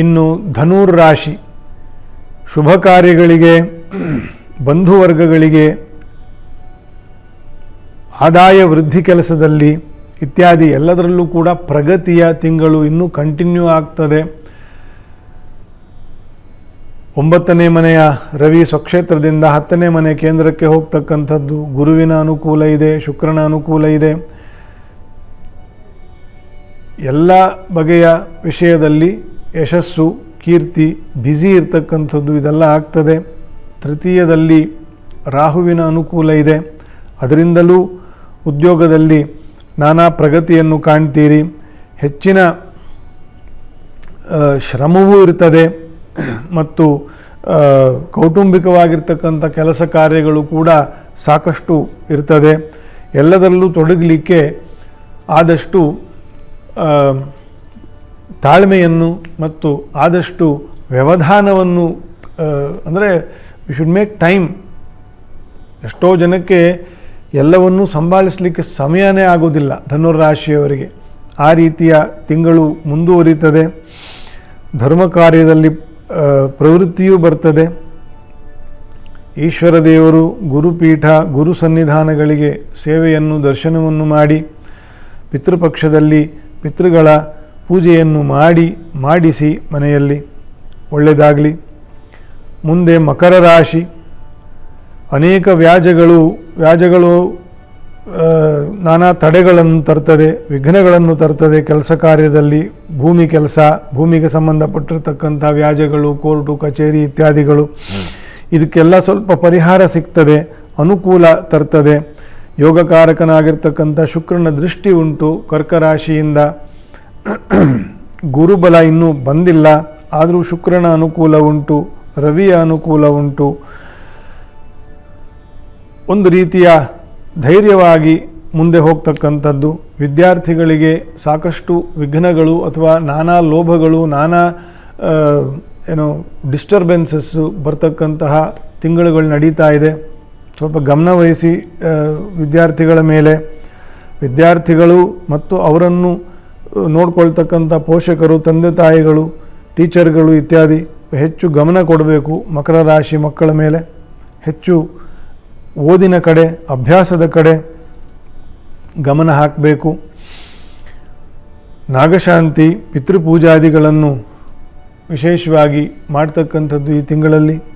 ಇನ್ನು ಧನುರ್ ರಾಶಿ ಶುಭ ಕಾರ್ಯಗಳಿಗೆ ಬಂಧುವರ್ಗಗಳಿಗೆ, ಆದಾಯ ವೃದ್ಧಿ ಕೆಲಸದಲ್ಲಿ ಇತ್ಯಾದಿ ಎಲ್ಲದರಲ್ಲೂ ಕೂಡ ಪ್ರಗತಿಯ ತಿಂಗಳು ಇನ್ನೂ ಕಂಟಿನ್ಯೂ ಆಗ್ತದೆ. ಒಂಬತ್ತನೇ ಮನೆಯ ರವಿ ಸ್ವಕ್ಷೇತ್ರದಿಂದ ಹತ್ತನೇ ಮನೆ ಕೇಂದ್ರಕ್ಕೆ ಹೋಗ್ತಕ್ಕಂಥದ್ದು. ಗುರುವಿನ ಅನುಕೂಲ ಇದೆ, ಶುಕ್ರನ ಅನುಕೂಲ ಇದೆ. ಎಲ್ಲ ಬಗೆಯ ವಿಷಯದಲ್ಲಿ ಯಶಸ್ಸು, ಕೀರ್ತಿ, ಬ್ಯುಸಿ ಇರ್ತಕ್ಕಂಥದ್ದು ಇದೆಲ್ಲ ಆಗ್ತದೆ. ತೃತೀಯದಲ್ಲಿ ರಾಹುವಿನ ಅನುಕೂಲ ಇದೆ. ಅದರಿಂದಲೂ ಉದ್ಯೋಗದಲ್ಲಿ ನಾನಾ ಪ್ರಗತಿಯನ್ನು ಕಾಣ್ತೀರಿ. ಹೆಚ್ಚಿನ ಶ್ರಮವೂ ಇರ್ತದೆ. ಮತ್ತು ಕೌಟುಂಬಿಕವಾಗಿರ್ತಕ್ಕಂಥ ಕೆಲಸ ಕಾರ್ಯಗಳು ಕೂಡ ಸಾಕಷ್ಟು ಇರ್ತದೆ. ಎಲ್ಲದರಲ್ಲೂ ತೊಡಗಲಿಕ್ಕೆ ಆದಷ್ಟು ತಾಳ್ಮೆಯನ್ನು ಮತ್ತು ಆದಷ್ಟು ವ್ಯವಧಾನವನ್ನು ಅಂದರೆ ವಿ ಶುಡ್ ಮೇಕ್ ಟೈಮ್ ಎಷ್ಟೋ ಜನಕ್ಕೆ ಎಲ್ಲವನ್ನೂ ಸಂಭಾಳಿಸಲಿಕ್ಕೆ ಸಮಯನೇ ಆಗೋದಿಲ್ಲ ಧನುರಾಶಿಯವರಿಗೆ ಆ ರೀತಿಯ ತಿಂಗಳು ಮುಂದುವರಿತದೆ. ಧರ್ಮ ಕಾರ್ಯದಲ್ಲಿ ಪ್ರವೃತ್ತಿಯೂ ಬರ್ತದೆ. ಈಶ್ವರ ದೇವರು ಗುರುಪೀಠ, ಗುರು ಸನ್ನಿಧಾನಗಳಿಗೆ ಸೇವೆಯನ್ನು, ದರ್ಶನವನ್ನು ಮಾಡಿ, ಪಿತೃಪಕ್ಷದಲ್ಲಿ ಪಿತೃಗಳ ಪೂಜೆಯನ್ನು ಮಾಡಿ, ಮಾಡಿಸಿ ಮನೆಯಲ್ಲಿ ಒಳ್ಳೆಯದಾಗಲಿ. ಮುಂದೆ ಮಕರ ರಾಶಿ. ಅನೇಕ ವ್ಯಾಜಗಳು ವ್ಯಾಜಗಳು ನಾನಾ ತಡೆಗಳನ್ನು ತರ್ತದೆ, ವಿಘ್ನಗಳನ್ನು ತರ್ತದೆ ಕೆಲಸ ಕಾರ್ಯದಲ್ಲಿ. ಭೂಮಿ ಕೆಲಸ, ಭೂಮಿಗೆ ಸಂಬಂಧಪಟ್ಟಿರತಕ್ಕಂಥ ವ್ಯಾಜಗಳು, ಕೋರ್ಟು, ಕಚೇರಿ ಇತ್ಯಾದಿಗಳು. ಇದಕ್ಕೆಲ್ಲ ಸ್ವಲ್ಪ ಪರಿಹಾರ ಸಿಗ್ತದೆ, ಅನುಕೂಲ ತರ್ತದೆ. ಯೋಗಕಾರಕನಾಗಿರ್ತಕ್ಕಂಥ ಶುಕ್ರನ ದೃಷ್ಟಿ ಉಂಟು ಕರ್ಕ ರಾಶಿಯಿಂದ ಗುರುಬಲ ಇನ್ನೂ ಬಂದಿಲ್ಲ. ಆದರೂ ಶುಕ್ರನ ಅನುಕೂಲ ಉಂಟು, ರವಿಯ ಅನುಕೂಲ ಉಂಟು. ಒಂದು ರೀತಿಯ ಧೈರ್ಯವಾಗಿ ಮುಂದೆ ಹೋಗ್ತಕ್ಕಂಥದ್ದು. ವಿದ್ಯಾರ್ಥಿಗಳಿಗೆ ಸಾಕಷ್ಟು ವಿಘ್ನಗಳು ಅಥವಾ ನಾನಾ ಲೋಭಗಳು, ನಾನಾ ಏನು ಡಿಸ್ಟರ್ಬೆನ್ಸಸ್ಸು ಬರ್ತಕ್ಕಂತಹ ತಿಂಗಳುಗಳು ನಡೀತಾ ಇದೆ. ಸ್ವಲ್ಪ ಗಮನವಹಿಸಿ ವಿದ್ಯಾರ್ಥಿಗಳ ಮೇಲೆ. ವಿದ್ಯಾರ್ಥಿಗಳು ಮತ್ತು ಅವರನ್ನು ನೋಡ್ಕೊಳ್ತಕ್ಕಂಥ ಪೋಷಕರು, ತಂದೆ ತಾಯಿಗಳು, ಟೀಚರ್ಗಳು ಇತ್ಯಾದಿ ಹೆಚ್ಚು ಗಮನ ಕೊಡಬೇಕು ಮಕರ ರಾಶಿ ಮಕ್ಕಳ ಮೇಲೆ. ಹೆಚ್ಚು ಓದಿನ ಕಡೆ, ಅಭ್ಯಾಸದ ಕಡೆ ಗಮನ ಹಾಕಬೇಕು. ನಾಗಶಾಂತಿ, ಪಿತೃಪೂಜಾದಿಗಳನ್ನು ವಿಶೇಷವಾಗಿ ಮಾಡ್ತಕ್ಕಂಥದ್ದು ಈ ತಿಂಗಳಲ್ಲಿ.